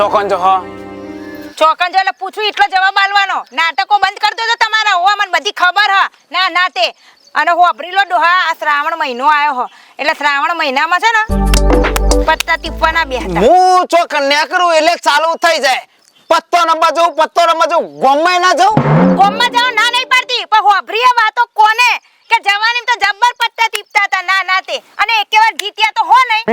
ચોકન જો હ. ચોકન જો એટલે પૂછું એટલો જવાબ આલવાનો. નાટકો બંધ કરી દેજો તમારા. હોવા મને બધી ખબર હા. ના ના તે. અને હું અભરીલો ડોહા આ શ્રાવણ મહિનો આવ્યો હો. એટલે શ્રાવણ મહિનામાં છે ને પત્તા ટીપવાના બે હું ચોકન ને કરું એટલે ચાલુ થઈ જાય. પત્તો રમવા જવું પત્તો રમવા જવું ગોમમાં ના જવું ગોમમાં જાઓ ના નહીં પાડતી. પણ હું અભરી વાતો કોને? કે જવાની તો જબ્બર પત્તા ટીપતા હતા. ના ના તે. અને એકે વાર જીત્યા તો હો નહીં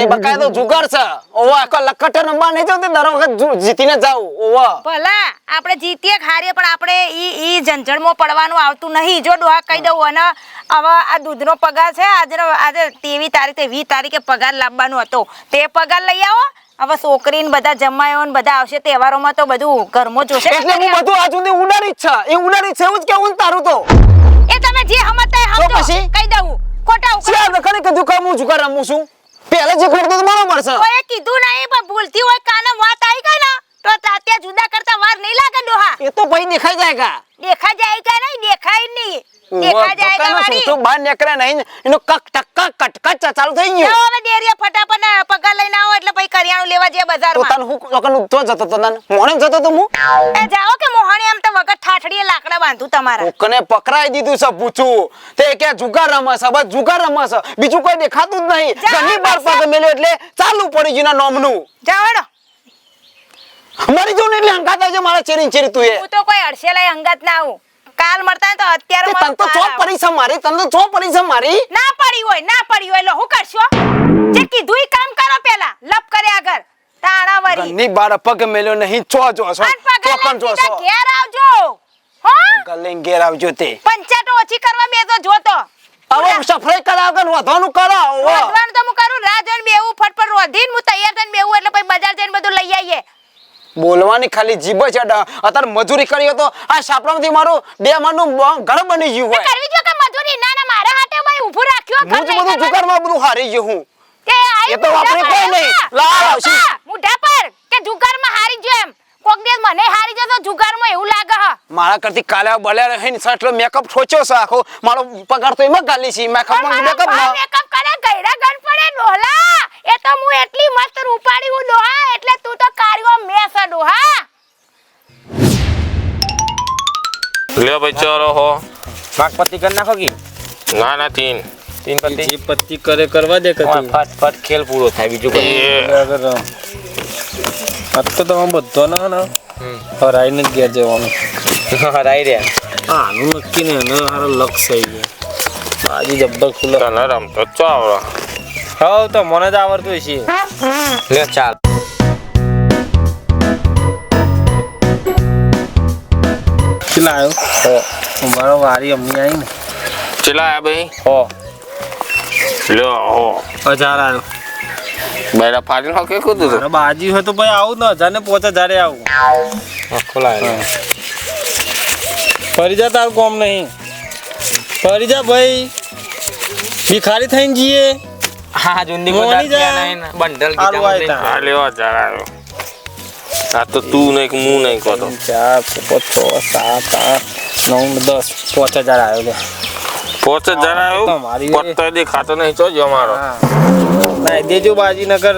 એ બકાય તો જુગાર છે ઓવા આખો લખટ રમવા નહીં જવું તે દર વખત જીતીને જાવ ઓવા ભલા આપણે જીતીએ કે પણ આપણે ઈ ઈ ઝંઝણમાં પડવાનું આવતું નહીં. જો ડોહા કહી દઉં અને હવે આ દૂધનો પગાર છે આજે આજે તેવી તારીખે વીસ તારીખે પગાર લાવવાનો હતો. તે પગાર લઈ આવો. હવે છોકરી ને બધા જમાયો ને બધા આવશે તહેવારોમાં તો બધું ઘરમાં જોશે. એટલે હું બધું સુધી ઉડાડી છે. એ ઉડાડી છે એવું જ કેવું તારું તો. એ તમે જે સમજતા સમજો. કહી દઉં ખોટા ઉકળા. શિયાળ કીધું કે હું જુગાર રમું છું? પહેલા જે તો બરોબર છે કોઈએ કીધું નહીં, પણ ભૂલથી હોય કાને વાત આવી ગઈ ને તો તાત્યા જુદા કરતા વાર નહીં લાગે ડોહા એ તો ભાઈ દેખાઈ જાય કા દેખા જાય કે નહીં દેખાય નહીં. દેખા જાય વાળી. તો બહાર નીકળે નહીં એનો કક ટક કટકટ ચાલુ થઈ ગયું. હવે ડેરીએ ફટાફટ આ લઈને આવો એટલે પછી કરિયાણું લેવા જઈએ તો તને હું લોકોનું તો જતો તો તને મોણે જતો તો હું. એ જાઓ કે મોહણી આમ તો વગર ઠાઠડીએ લાકડા બાંધું તમારા. કોકને પકડાઈ દીધું છે પૂછું. તે કે જુગાર રમે છે બસ જુગાર રમે છે બીજું કોઈ દેખાતું જ નહીં. પગ મેલ્યો એટલે ચાલુ પડી ગયું ના નોમનું. જાઓ હેડો. મરી જવું ને એટલે હંગાત છે મારા ચેરી ચેરી તું એ. હું તો કોઈ અડસે લઈ અંગત ના આવું. કાલ મળતા તો અત્યારે તે તને તો ચો પડી છે મારી તને તો ચો પડી છે મારી. ના પડી હોય ના પડી હોય લો હું કરશો? જે કીધું ઈ કામ કરો પેલા. લપ કરે આગળ. તાણા વરી. ની બાર પગ મેલ્યો નહીં છો જો છો તો પણ જો છો. ઘેર આવજો. હો? ગલેન ઘેર આવજો તે. પંચાટો ઓછી કરવા બેસો જોતો. હવે સફરાઈ કરાવ કે વધવાનું કરો વધવાનું તો હું કરું રાહ જોઈને બેવું ફટફટ રોધીને હું તૈયાર થઈને બેવું એટલે પછી બજાર જઈને બધું લઈ આવીએ. બોલવાની ખાલી જીભ છે અત્યારે મજૂરી કરી તો આ સાપરામાંથી મારું બે માનું ઘર બની ગયું હોય. કરવી જો કે મજૂરી? ના ના મારા હાથે ભાઈ ઊભું રાખ્યો હું જ બધું જુગારમાં બધું હારી ગયો હું. કે એ તો આપણે કોઈ નહીં. લાવ. મુઢા પર. કે જુગારમાં હારી ગયો એમ. કોક દિવસ મને હારી જતો જુગારમાં એવું લાગે હ મારા કરતી કાલે બળ્યા રહે ને સટલો મેકઅપ ઠોચ્યો છે આખો. મારો પગાર તો એમાં ગાલી છે. મેકઅપમાં મેકઅપ ના મેકઅપ કરે ગઈરા ગણ પડે ડોલા એ તો હું એટલી મસ્ત રૂપાળી હું ડોહા એટલે તું તો કાળીઓ મેસ ડોહા. લે બચારો હો. પાક પત્તી કરી નાખો કી? ના ના તીન. તીન પત્તી? જે પત્તી કરે કરવા દે કે ફટ ફટ ખેલ પૂરો થાય બીજું કઈ. અગર આ તો તમે બધો ના ને. હરાઈને ને ઘેર જવાનું. હરાઈ રહ્યા. આનું નક્કી ને એનો હારો લક્ષ થઈ ગયો. આજે જબ્બર ખુલ્લો. તને રમતો ચો આવડો. હવ તો મને જ આવડતું છે લે ચાલ. કેટલા આવ્યો મારો વારી અમ્મી આવી ને. ચેલા આવ્યા ભાઈ? હો. લ્યો હો. હજાર આવ્યો બેડા ફાડીને હો કે કીધું તું? બાજી હોય તો ભાઈ આવું ને જાને ને જારે આવું. આવું ખોલાય ફરી જા તારું કોમ નહીં. ફરી જા ભાઈ. ભિખારી થઈને જઈએ હા જુંદી નહીં બંડલ આય આ લેવા જરા આવ્યો આ તો તું નહીં કે હું નહીં કહો ચાર પાંચ છ સાત આઠ નવ દસ પાંચ હજાર આવ્યો પાંચ પોચ જરા આવ્યો પત્તો દેખાતો નહીં ચો જ મારો. હા. ના દેજો બાજી નગર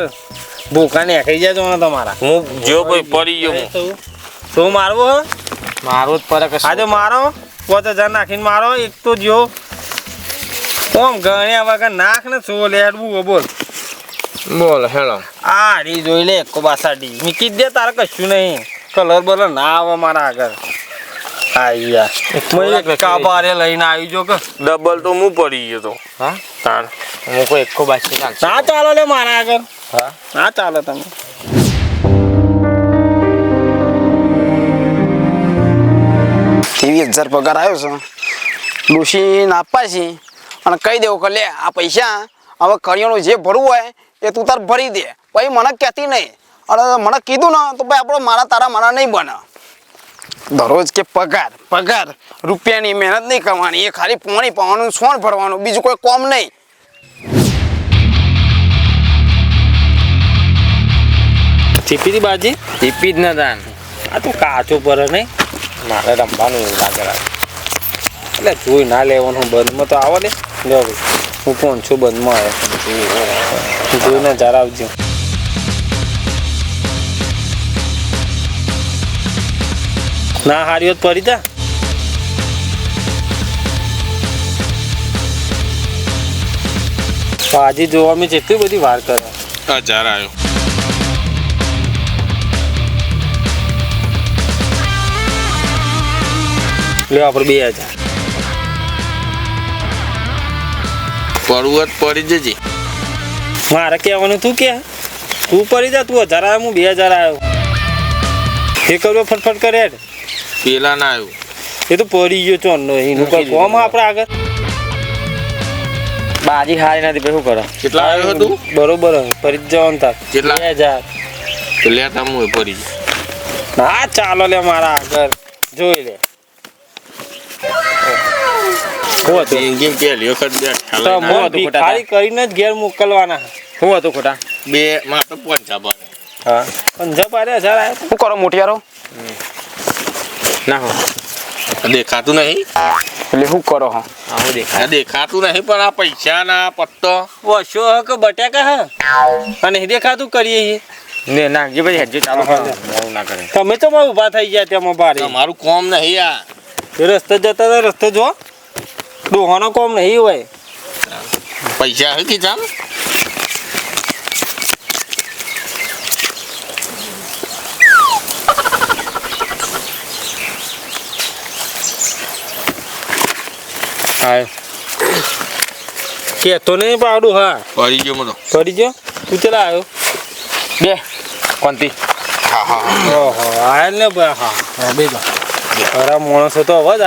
ભૂખા ને ખાઈ જાજો ને તમારા. હું જો કોઈ પડી ગયો હું. મારવો હે? મારું જ પર આજે મારો પોતે હજાર નાખીને મારો એક તો જો. ઓમ ગણ્યા વગર નાખ ને છો લેડવું હો બોલ. બોલ હેલો આ રી જોઈ લે એક બાસાડી. મીકી દે તારે કશું નહીં. કલર બલર ના આવે મારા આગળ. આઈ મેં કાબારે લઈને આવી જો કે? ડબલ તો હું પડી ગયો તો. હા? તાણ હું કોઈ એકો બાસી નાખશે ના ચાલો લે મારા આગળ. હા? ના ચાલે તમે. ત્રેવીસ હજાર પગાર આવ્યો છે. ડોશીને આપવા છે. અને કહી દેવું કે લે આ પૈસા હવે કરિયાણું જે ભરવું હોય એ તું તાર ભરી દે. પછી મને કહેતી નહીં. અને મને કીધું ને તો ભાઈ આપણો મારા તારા મારા નહીં બને. દરરોજ કે પગાર પગાર. રૂપિયાની મહેનત નહીં કરવાની એ ખાલી પાણી પાવાનું સોણ ભરવાનું બીજું કોઈ કોમ નહીં. ટીપી દી બાજી? ટીપી જ ન દાન આ તો કાચો પર નહીં? મારે રમવાનું લાગે લાગે. એટલે જોઈ ના લેવાનું બંધમાં તો આવો દે જો હું કોણ છું બંધમાં. આવે જોઈને જરા આવજો ના હારી હોત પડી તા. આજે જોવા મેં જેટલી બધી વાર કરે. હજાર આવ્યો. લ્યો આપણે બે હજાર. પડવું પડી જજે. મારે કહેવાનું તું કે તું પડી જા તું હજાર આવ્યો હું બે હજાર આવ્યો. એ કરવો ફટફટ કરે. પેલા ના આવ્યું. એ તો પડી ગયો ચોનનો એનું કોઈ કોમ આપણે આગળ? બાજી હારી નથી પછી શું કરો? કેટલા આવ્યો હતું બરોબર હવે જવાનું તાર. કેટલા? બે હજાર. તો લેતા હું પડી ના ચાલો લે મારા આગળ. જોઈ લે. હું હતું? ના ખોટા? બે માં તો હા. હજાર આવ્યા શું કરો મોટિયારો? ના હો. દેખાતું નહીં? એટલે શું કરો હો? આવું આ દેખાય દેખાતું નહીં પણ આ પૈસા ના પત્તો. વશો હ કે બટાકા હ? અને દેખાતું કરીએ છીએ ને ના જે ભાઈ હેડજો ચાલુ ના કરે. તમે તો માં ઊભા થઈ ગયા ત્યાં બારે મારું કોમ નહીં આ. એ રસ્તે જતા હતા રસ્તે જો. ડોહાનો કોમ નહીં હોય. પૈસા હે કીધા હા કેતો નહીં પાડું હા? પડી ગયો મને. પડી ગયો? તું ચલા આવ્યો? બે કોંતી હા હા ઓહો આયલ ને હા. હા બે ખરા માણસો તો અવાજ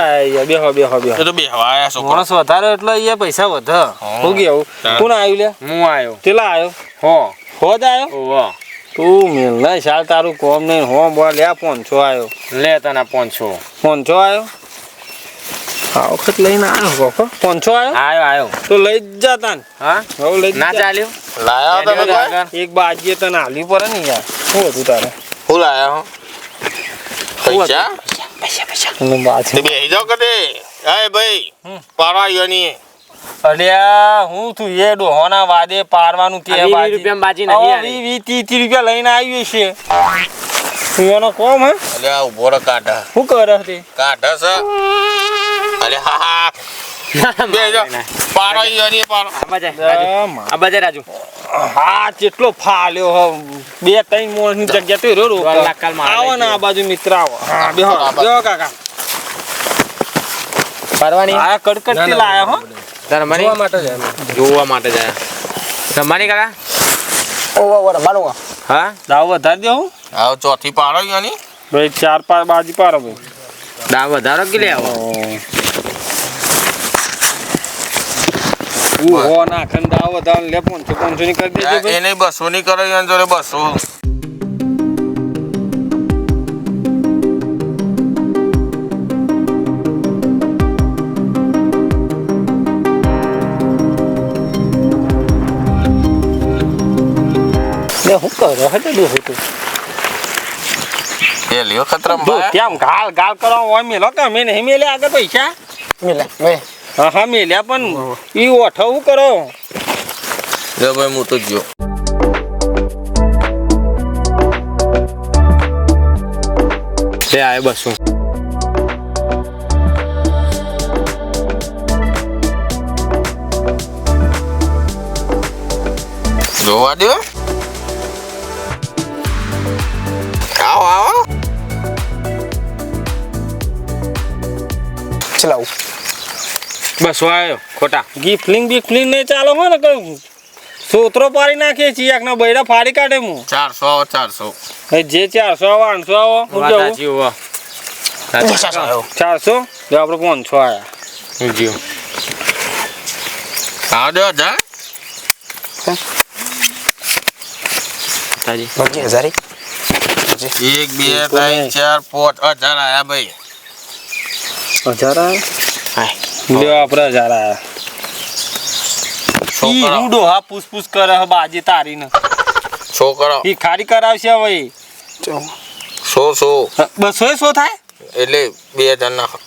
બે બેહો બે તો બેહવા આયા છોકરા માણસ વધારે એટલે અહીંયા પૈસા વધ. હા. હું કેવું? હા. કોણ આવ્યું લે? હું આવ્યો. કેટલા આવ્યો? હો. આવ્યો? ઓવો તું મિલ ના શાલ તારું કોમ નહીં. હો બોલ લે પોનસો આવ્યો. લે તને પાંચસો પોનસો આવ્યો? આ વખત લઈને આવ્યો કોકો પોનસો આવ્યો આવ્યો આવ્યો તો લઈ જ જા તાન. હા? હવે લઈ ના ચાલ્યો? લાયા તમે કોઈ એક બાજીએ તને હાલવી પડે ને યાર. શું હતું તારે? હું લાયા હો? પૈસા? એનું બાજી. તે બેહી જાઓ કદે. એ ભાઈ પાડવા આવ્યો ની અલ્યા હું તું એ ડોહોના વાદે પારવાનું કે બાજી. રૂપિયામાં બાજી નહીં. વી- વી ત્રીસ રૂપિયા લઈને આવ્યો છે તું એનો કોમ હે? અલ્યા આ ઊભો રે કાઢા. શું કરે તે? કાઢા છે. અલે હા હા. બે જાઓ પાડવા આવ્યો ની. પાડો આ બાજે રાજુ. આ મા- આ બાજે રાજુ. હા કેટલો ફાલ્યો હ. બે ત્રણ મોણસની જગ્યા તો રો દોઢ લાખ કાલ મારે આવો ને આ બાજુ મિત્ર આવો હા બેહો બેહો કાકા. ફરવાની? આ કડકડતી લાયા હો. રમવાની જોવા માટે જાય કાકા? હા? દાવ વધારી દેવું આવો ચોથી પાડો આવ્યો ની ભાઈ ચાર પાંચ બાજી પાડો ભાઈ. દાવ વધારો કે લે આવો? ઓહો નાખન દાવ વધારે લે પાંચસો પાંચસો ની કરી દેજો ભાઈ. એને બસો ની કરો જોડે બસો લે હું કરો? હટે દો હતું પહેલી વખત જો રમવા કેમ ગાલ ગાલ કરવા હોય મેલો કે અમે નહીં મેલે આગળ પૈસા? મિલે ભાઈ હા હા મેલ્યા પણ ઈ ઓઠવું કરો. જો ભાઈ હું તો ગયો. લે આવ્યો બસો જોવા દો બસો આવ્યો ખોટા. ગિફ્લિંગ બિફ્લિંગ નહીં ચાલો હો ને કઈ. સોતરો પાડી નાખીએ છીએ એકના બૈરા ફાડી કાઢે હું. ચારસો આવો ચારસો જે ચારસો આવો આઠસો આવો ચારસો જો આપણે પાંચસો આયા. જીઓ જીવ આવો દો જા. તાજી. એક બે ત્રણ ચાર પાંચ હજાર આયા ભાઈ. હજાર આયા. જો આપણે આયા ઈ રૂડો હા પૂછ પૂછ કરે હે બાજી તારીને. છોકરો. ઈ ખારી કરાવશે હવે સો સો. બસો સો થાય? એટલે બે હજાર નાખો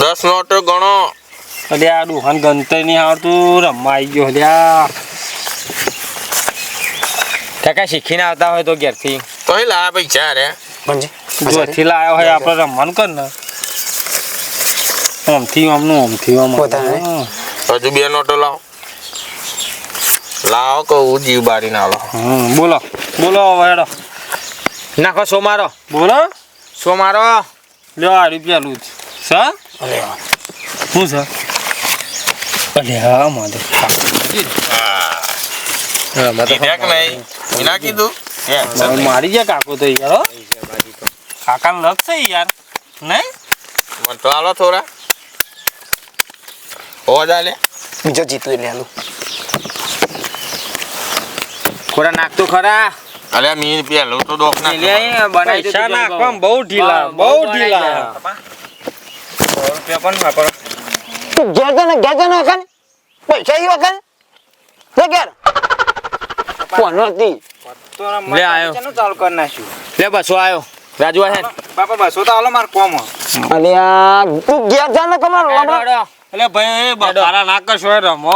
દસ નોટ ગણો. અલે આ ડુહાન ગણતર નહીં આવડતું રમવા ગયો લ્યા કાકા શીખીને આવતા હોય તો ઘેરથી. તો એ લાયા પૈસા રે. જો જોથી લાયો હોય આપણે રમવાનું કર ને. ઓમથી ઓમનું ઓમથી ઓમ પોતાને? હજુ બે નોટો લાવો. લાવો કહું જીવ બારી ના લો બોલો. બોલો હેડો. નાખો સો મારો. બોલો. સો મારો. લ્યો આ રૂપિયા લઉં સર શું સર અરે હા કીધું મારી ગયા કાકો તો યાર કાકા કાકાને લગ છે યાર. નહીં? તો આલો થોડા. જા લે. બીજો જીતું એટલે હાલું ખોરા નાખતો ખરા? અરે મીન પેલો તો ડોક ના લે બનાવી દો પૈસા નાખવા બહુ. ઢીલા બહુ ઢીલા. રૂપિયા પણ વાપરો તું ગેગન ગેગન ને? ને વખાણ પૈસા ઈ લે ઘેર કોનો હતી લે આયો. ચાલુ કરી નાખ્યું. લે બસો આયો. રાજુ આ બાપા બસો તો આલો માર કોમ. અલે આ તું ગેગન ને કમાર હેડો. એટલે ભાઈ બકારા ના કરશો એ રમો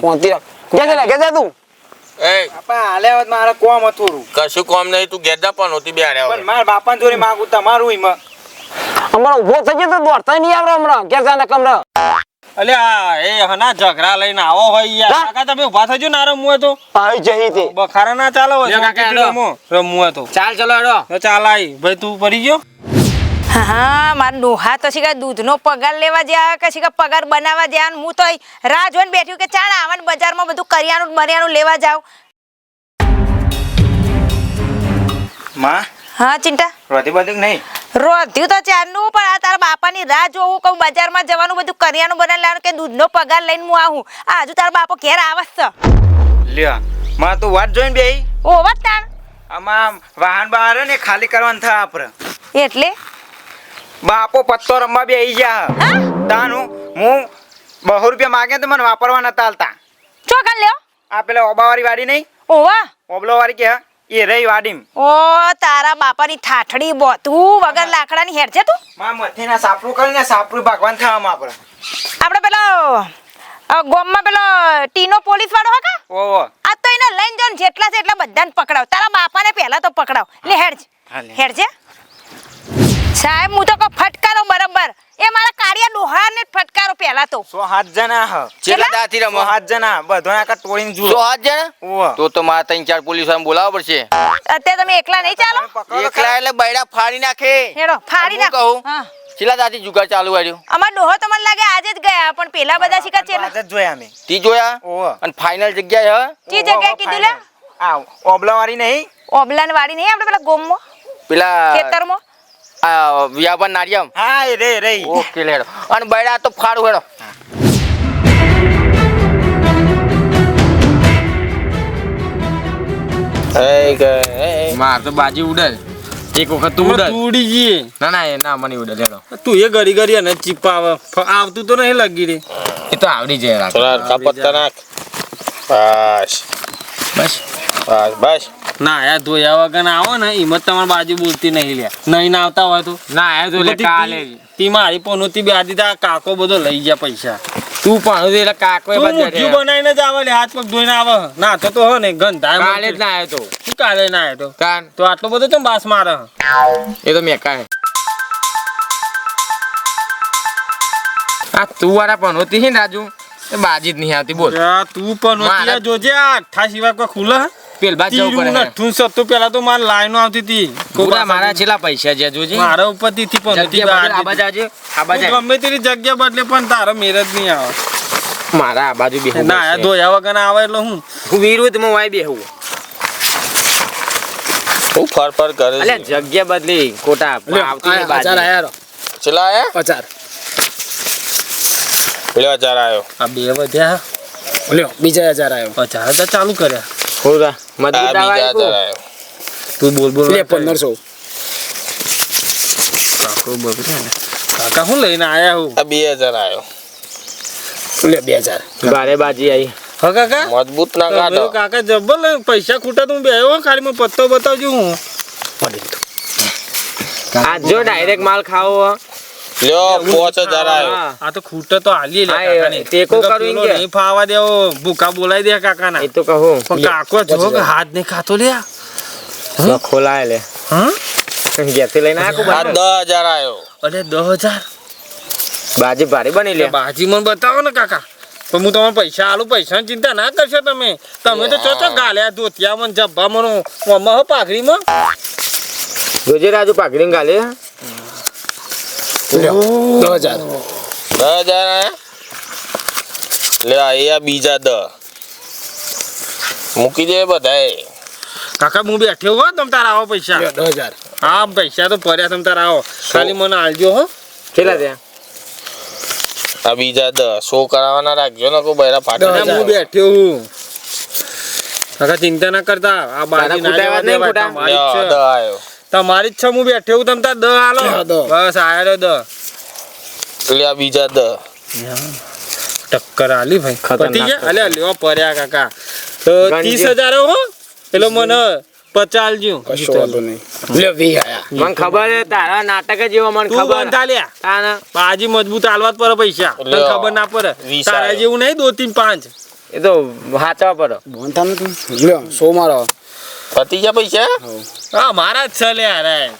પહોંચી રાખ કે તું. એ. બાપા હાલે હોત મારે કોમ હતું કશું કોમ નહીં તું ઘેર પણ હોતી બે પણ મારા બાપા જોડે માગું તમારું એમાં હમણાં ઊભો થઈ ગયો તો દોડતા નહીં આવડે હમણાં. કે જાને કમરા અલે આ એ હના ઝઘડા લઈને આવો હોય યાર. કાકા તમે ઊભા થજો ના રમવું તો. આવી જઈ તે. બખારા ના ચાલો હોય કાકા. રમવું તો. ચાલ ચલો હેડો. તો ચાલ આઈ. ભાઈ તું પડી ગયો? હા મારા ડોહા તો શીખા દૂધનો પગાર લેવા જ્યાં કે શીખા પગાર બનાવવા જ્યાં હું તો રાહ જોઈને બેઠ્યું કે ચાલ આવવાનું બજારમાં બધું કરિયાણું બરિયાણું લેવા જાવમાં? હા ચિંતા? રોધી બધું નહીં? રોધ્યું તો ચારનું પણ આ તારા બાપાની રાહ જોવું કહું બજારમાં જવાનું બધું કરિયાણું બનાવી લાવવાનું કે દૂધનો પગાર લઈને હું આવું. આ હજુ તારા બાપો ઘેર આવશ લ્યો માં તું વાત જોઈને બેહી. ઓ વાત તાણ. આમાં વાહન બહાર ને ખાલી કરવાનું થાય આપણે એટલે? બાપો પત્તો રમવા બેહી ગયા. હા? તાનું હું બહુ રૂપિયા માગે તો મને વાપરવા નતા હાલતા. ચોકન લ્યો? આ પેલા ઓબાવાળી વાડી નહીં? ઓવા ઓબલો વાળી કે એ રહી વાડીમ. ઓ તારા બાપાની ઠાઠડી બોતું વગર લાકડાની હેર છે તું? માં મથીના સાપરું કરીને સાપરું ભગવાન થવામાં આપણે. આપણે પેલો ગોમમાં પેલો ટીનો પોલીસ વાળો હતો ઓહો આ તો એને લઈને જાઓ જેટલા છે એટલા બધાને પકડાવ. તારા બાપાને પહેલા તો પકડાવ. લે હેડ. હેડ છે સાહેબ હું તો કો ફટકારો બરાબર. એ મારા કાળિયા ડોહાને ફટકારો પહેલા તો. સો હાથ જણા હ. કેટલા? દાતી રમો હાથ જણા. બધો આખા ટોળીને સો હાથ જણા? તો તો મારા ત્રણ ચાર પોલીસવાળા બોલાવવા પડશે. અત્યારે તમે એકલા નહીં ચાલો? એકલા એટલે બૈડા ફાડી નાખે. હેડો ફાડી હું નાખો. કહું? હા. છેલ્લા દાથી જુગાર ચાલુ આવ્યો અમાર ડોહો તો મને લાગે આજે જ ગયા પણ પેલા બધા શીખા છે આજે જોયા અમે. તી જોયા? ઓહો અને ફાઇનલ જગ્યા હ? કી જગ્યા કીધું લે. આ ઓબલા વાળી નહીં? ઓબલાન વાળી નહીં આપણે પેલા ગોમમાં? પેલા ખેતરમાં? આ નારિયમ હા એ રે રે. ઓકે લેડો અને બૈડા તો ફાડું હેડો. માર તો બાજી ઉડે. એક વખત તું ઉડે. ઉડી જઈએ ના ના એ ના મને ઉડે લેડો તું એ ગરી ગરી અને ચીપાવે આવતું તો નહીં લગી રે. એ તો આવડી જાય થોડા કપત્તા નાખ બસ બસ. બસ બસ. ના આયા ધોયા વગર આવો ને હિંમત તમારી બાજુ બોલતી નહીં લે. નહીં ના આવતા હોય તો. ના એ તો લે કાલે. તી મારી પોનોતી બે આદી કાકો બધો લઈ ગયા પૈસા. તું પણ એટલે કાકો એ બાજુ બનાવીને જ આવે લે હાથ પગ ધોઈને આવે. ના તો તો હો ને ગંધા કાલે જ ના આવ્યો તો. શું કાલે ના આવ્યો તો? કાન તો આટલો બધો તો બાસ મારે? એ તો મેં કાંઈ આ તું વાળા પણ હોતી રાજુ? બાજી જ નહીં આવતી બોલ. તું પણ જોજે આ અઠ્ઠા સિવાય કોઈ ખુલે પેલ બાજ જવું તીરું પડે. નઠ્ઠું સત્તું પેલા તો મારે લાઈનો આવતી હતી. પૂરા મારા છેલ્લા પૈસા છે જોજે. મારા ઉપરથી પણ હતી જગ્યા આ બાજુ આવજે આ બાજુ ગમે તેરી જગ્યા બદલે પણ તારો મેર જ નહીં આવે. મારા આ બાજુ બેહું ના આ ધોયા વગર આવે એટલે હું? હું વિરુદ્ધમાં વાય બેહું. હું ફર ફર કરે અલ્યા જગ્યા બદલી ખોટા આવતી બાજી. ચલા આયા પચાર. પેલો હજાર આવ્યો આ બે વધ્યા. લ્યો બીજા હજાર આવ્યો પચાર તો ચાલુ કર્યા. હોરા મજબૂત બીજા આવા તું બોલ બોલ લે 1500 કાકો બગડે ને કાકા હું લઈને આયા હું? આ બે હજાર લે 2000 બારે બાજી આવી હા કાકા? મજબૂત ના કાઢો. કાકા જબ્બર પૈસા ખૂટા તું બે ખાલી મને પત્તો બતાવજો હું. આ જો ડાયરેક્ટ માલ ખાવો હો. લ્યો પાંચ હજાર આ તો ખૂટે તો હાલી લે કાકાને. ટેકો કરું કે? નહીં ફાવા દેવો ભૂકા બોલાઈ દે કાકાના. એ તો કહો. પણ કાકો જો કે હાથ ને ખાતો લે તો ખોલાય લે. હા? ગેતે લઈને આકો બાર 10000 આયો. અરે 10000 બાજી ભારે બની લે. બાજી મને બતાવો ને કાકા. તો હું તમારે પૈસા આલું પૈસાની ચિંતા ના કરશો તમે. તમે તો ચોચો ગાલ્યા ધોતિયા મને જબ્બા મને પાઘડીમાં. જોજે રાજુ પાઘડી ગાલે. લ્યો. હજાર. દસ હજાર લે આ બીજા દ. મૂકી દે બધાએ. કાકા હું બેઠ્યો હો તમ તાર આવો પૈસા. દસ હજાર. હા પૈસા તો ભર્યા તમ તારા આવો. ખાલી મને આલજો હો. કેટલા ત્યાં આ બીજા દ. શો કરાવવાના રાખજો ને કોઈ બૈરા ફાટી હું બેઠ્યો હું કાકા ચિંતા ના કરતા. આ બાજી ના છે. તમારી જ છે હું બેઠે હું તમતા દ હાલો બસ આયો દ. એટલે આ બીજા દ. ટક્કર આલી ભાઈ. પતી ગયા? અલે લ્યો પર્યા કાકા. તો ત્રીસ હજાર હો એટલે મને પચાલજો કશો વાંધો નહીં. લ્યો વી આયા. મને ખબર છે તારા નાટક જેવો મને તું ખબર. બંધ થાલ્યા તાના. બાજી મજબૂત હાલવા જ પડે પૈસા. તને ખબર ના પડે. તારા જેવું નહીં દો તીન પાંચ. એ તો હાચવા પર બોનતા નથી? લ્યો સો મારો. પતી ગયા પૈસા? હા. મારા જ છે લે અરે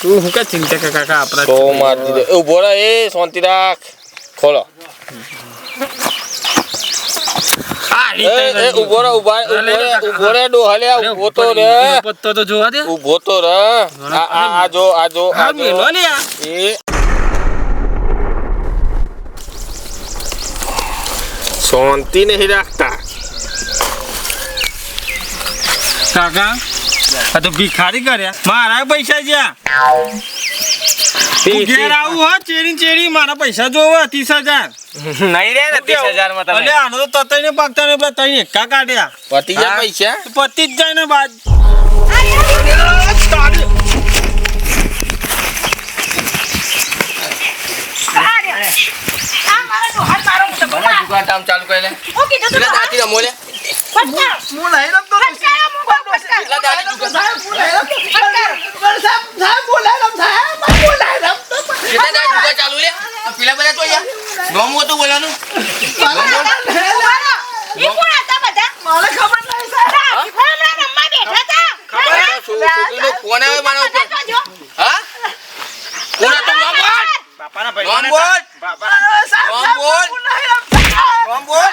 તું હું કે ચિંતા કે કાકા આપણા તો માર દીધો. એ ઊભો રહે એ શાંતિ રાખ. ખોલો. ઊભો તો રે આ જો આ જો આ. જો. એ. શાંતિ નહીં રાખતા. કાકા આ તો ભિખારી કર્યા. મારા પૈસા જ્યાં? ઘેર આવું હો ચેરી ચેરી મારા પૈસા જોવો ત્રીસ હજાર. નહીં રે ત્રીસ હજારમાં તમે? આનો તો તતઈને પાકતા ને પેલા તઈને એકા કાઢ્યા. પતી ગયા પૈસા? પતિ જ જાય ને બાદ. ચાલુ કરી લે. તું કેટલા ડોહા. દાંતી રમો લે ફટકાર. ફટકાર, હું બહુ ફટકાર. કેટલા દાંતી દુકાન ફટકાર. કેટલા દાંતી દુકાન ચાલુ લે આ પેલા બધા તો યાર નોમ હતું બોલવાનું ઊભા રહો. ઈ કોણ હતા બધા? હા, હમણાં રમવા બેઠા હતા. છોકરીનો ફોન આવ્યો મારા ઉપર બધા તો જો. હા કોણ હતું નોમ બોલ બાપાના નોમ બોલ નોમ બોલ નોમ બોલ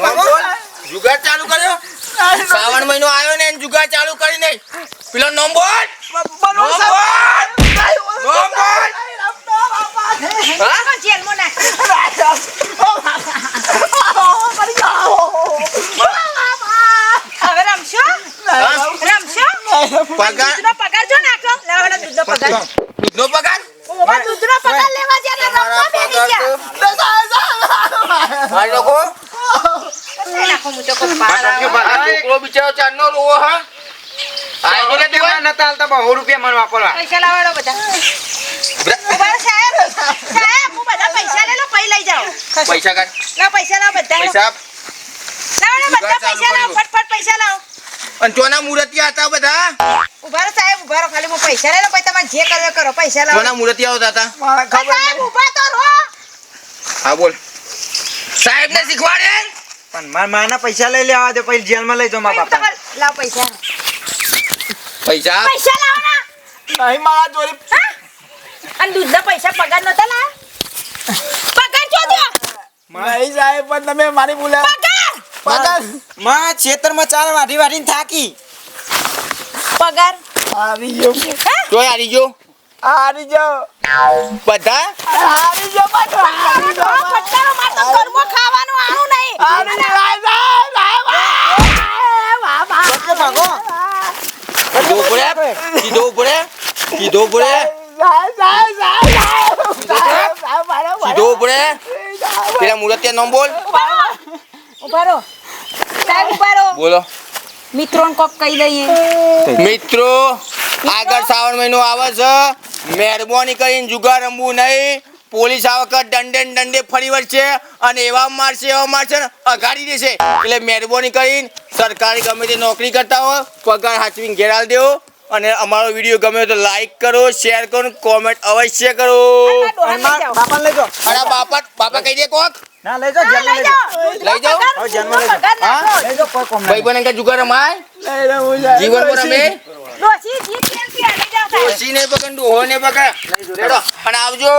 નોમ બોલ જુગાર ચાલુ કર્યો શ્રાવણ મહિનો આવ્યો ને એને જુગાર ચાલુ કરી નહીં બોલ નોમ બોલ નોમ બોલ હા પણ જેલમાં નાખી. હવે રમશો? રમશો? પગાર પગાર જો નાખો. લાવો દૂધનો પગાર. દૂધનો પગાર ઓવા દૂધનો પગાર લેવા જ્યાં ને રમવા બેસી ગયા. આ લોકો લઈ નાખો હું તો કહું પારા. આ છોકરો બિચારો ચારનો રોવો હા આ એટલે તું રૂપિયા નતા હાલતા બહુ રૂપિયા મને વાપરવા પૈસા લાવો બધા. સાહેબ. સાહેબ, હું બધા પૈસા લઈ લો, પૈ લઈ જાઓ. પૈસા કાઢ લાવો પૈસા લાવો બધા પૈસા લાવો બધા પૈસા લાવો, ફટફટ પૈસા લાવો. અને ચોના મૂર્તિયા હતા બધા ઊભા સાહેબ, ઊભા ખાલી હું પૈસા લઈ પછી તમારે જે કરવું કરો. પૈસા લાવો. ચોના મૂર્તિયા હતા સાહેબ, ઊભા તો રહો. હા બોલ સાહેબ ને શીખવાડે પણ મારા માના પૈસા લઈ લેવા દે પછી જેલમાં લઈ જાઓ મારા પછી બાપા પૈસા. પૈસા પૈસા લાવો ના. હા? અને દૂધના પૈસા પગાર નતા લાયા? પગાર ક્યાં દ્યો? પગાર! માં ખેતરમાં ચાર વાઢી વાઢીને થાકી. પગાર? ચોય હારી ગયો. બધા? ફટકારો ઢોરો, ફટકારો મારતો ઘરમાં ખાવાનું આવું નહીં. કીધો ઉપડે કીધો ઉપડે કીધો ઉપડે કીધો ઉપડે પેલા મુરત નામ બોલ. ઊભા રહો. સાહેબ ઊભા રહો. બોલો મિત્રોને કોક કહી દઈએ. મિત્રો આગળ શ્રાવણ મહિનો આવે છે. મહેરબાની કરીને જુગાર રમવું નહીં. પોલીસ આ વખત દંડે ને દંડે ફરી વળશે અને એવા મારશે એવા મારશે ને અઘાડી દેશે. એટલે મહેરબાની કરીને સરકારી ગમે તે નોકરી કરતા હો પગાર હાચવીને ઘેરાલ દેવો. અને અમારો વીડિયો ગમે તો લાઈક કરો શેર કરો કોમેન્ટ અવશ્ય કરો. બાપા બાપા કહી દે કોક. ના લઈ જાઓ હા, જેલમાં લઈ લઈ જાઓ જાઓ. લઈ જાઓ. જેલમાં દૂધનો લઈ પગાર નાખો. લઈ જાઓ કોઈ કોમ ભાઈ બને કે જુગાર રમાય જીવનમાં રમે ડોશી, જીત કેમ છે? લઈ જાઓ. ડોસી ને પકડ ડોહો ને પકડ લેડો અને આવજો